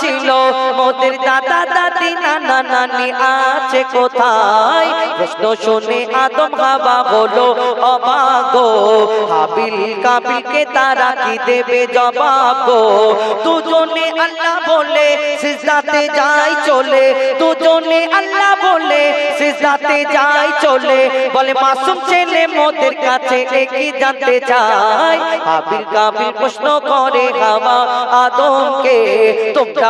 ছিল মোদের দাদা দাদি, নানা নানি আছে কোথায়? প্রশ্ন শুনে আদম হাবা হলো অবাগো হাবিল কাবিলকে তারা কি দেবে জবাব দুজনে আল্লাহ বলে, সিজদাতে যাই চলে। দুজনে আল্লাহ বলে, সিজদাতে যাই চলে। বলে, মাসুম ছেলে মোদের কাছে একই জানতে চাই হাবিল কাবিল প্রশ্ন করে হাওয়া আদমকে, তোমরা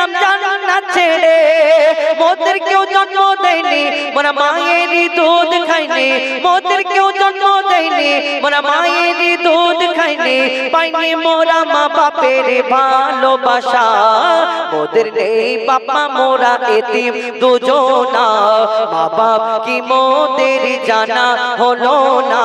এলাম জান্নাত ছেড়ে। মোদের কেউ জন্ম দেয়নি, মোরা মায়েরই দুধ খাইনি মোদের কেউ জন্ম দেয়নি, মোরা মায়েরই দুধ খাইনি পাইনি মোরা মা বাপের ভালোবাসা। মোদের নেই বাবা মোরা এতিম দুজনা। মা বাপ কি মোদের জানা হলো না?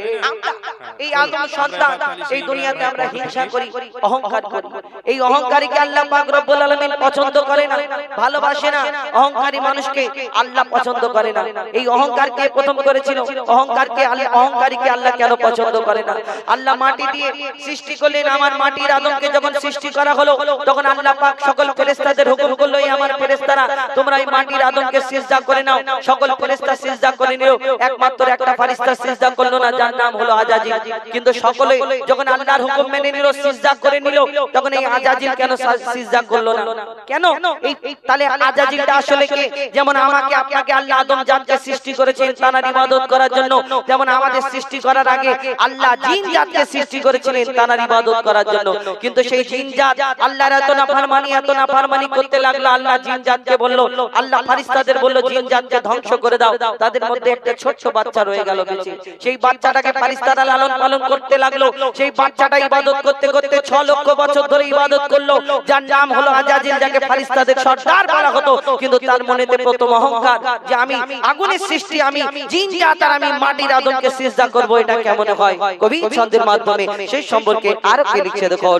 এই আদম সন্তান এই দুনিয়াতে আমরা হিংসা করি অহংকার করি। এই অহংকারীকে আল্লাহ পাক রব্বুল আলামিন পছন্দ করে না? ভালোবাসে না? অহংকারী মানুষকে আল্লাহ পছন্দ করে না। এই অহংকার কে প্রথম করেছিল? অহংকারকে আল্লাহ অহংকারীকে আল্লাহ কেন পছন্দ করে না? আল্লাহ মাটি দিয়ে সৃষ্টি করলেন আমার মাটির আদমকে যখন সৃষ্টি করা হলো তখন আল্লাহ পাক সকল ফেরেশতাদের হুকুম ফেরেশতারা তোমরা এই মাটির আদমকে সিজদা করে নাও, সকল ফেরেশতা সিজদা করে নিও। একমাত্র একটা ফেরেশতা সিজদা করল না, যার নাম হলো আজাজিল কিন্তু সকলে যখন আল্লাহর হুকুম মেনে নিল, সিজদা করে নিল, তখন এই আজাজিল কেন সিজদা করল না? কেন? এই তাহলে আজাজিলটা আসলে কে? যেমন আমাকে, আপনাকে আল্লাহ আদম জাতকে সৃষ্টি করেছেন, তার ইবাদত করার জন্য। যেমন আমাদের সৃষ্টি করার আগে আল্লাহ জিন জাতকে সৃষ্টি করেছিলেন, তার ইবাদত করার জন্য। কিন্তু সেই জিন জাত আল্লাহর এত না ফারমানি এত না ফারমানি করতে লাগল, আল্লাহ জিন জাতকে বলল আল্লাহ ফারিস্তাদের বলল জিন জাতকে ধ্বংস করে দাও। তাদের মধ্যে একটা ছোট্ট বাচ্চা রয়ে গেল বেঁচে সেই বাচ্চাটাকে ফারিস্তারা লালন পালন করতে লাগল। সেই বাচ্চাটা ইবাদত করতে করতে ছ লক্ষ বছর ধরে ইবাদত করল। যার নাম হলো আজাজিল যাকে ফারিস্তাদের সর্দার বলা হতো। কিন্তু তার মনেতে প্রথম অহংকার যে আমি আগুনের সৃষ্টি আমি জিন জাত আর আমি মাটির আদমকে সিজদা করব। এটা কেমন হয় কবি ছন্দের মাধ্যমে। সেই সম্পর্কে আরও কি লিখছে? দেখো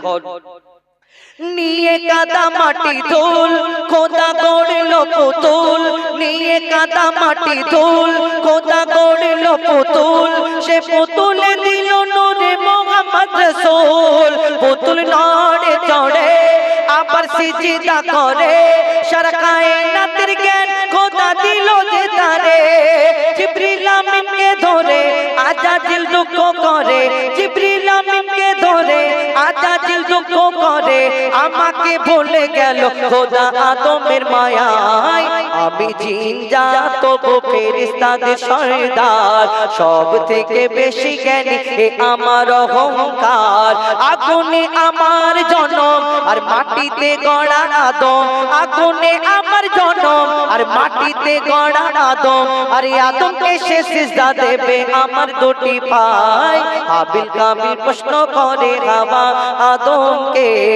নিয়ে কাদা মাটি ধুল, খোদা গড়লো পুতুল। নিয়ে কাদা মাটি ধুল, খোদা গড়লো পুতুল। সে পুতুলে দিল নূরে মোহাম্মদ রসূল। পুতুল নড়ে চড়ে, আবার সিজদা করে। সারা কায়নাতের জ্ঞান খোদা দিল যে তারে। জিবরিল আমিনকে ধরে, আজাজিল দুঃখ করে। করে আমাকে ভুলে গেল, খোদা আদমের মায়ায় আমি জিন যা তবু ফেরেশতাদের সর্দার। সব থেকে বেশি জ্ঞানী এ আমার অহংকার। আগুনে আমার জনম আর মাটিতে গড়া আদম। আগুনে আমার জনম আর মাটিতে গড়া আদম। আর আদমকে সে সিজদা দেবে আমার দুটি পায় হাবিল কাবিল প্রশ্ন করে হাওয়া আদমকে।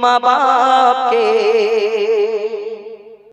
माँ बाप के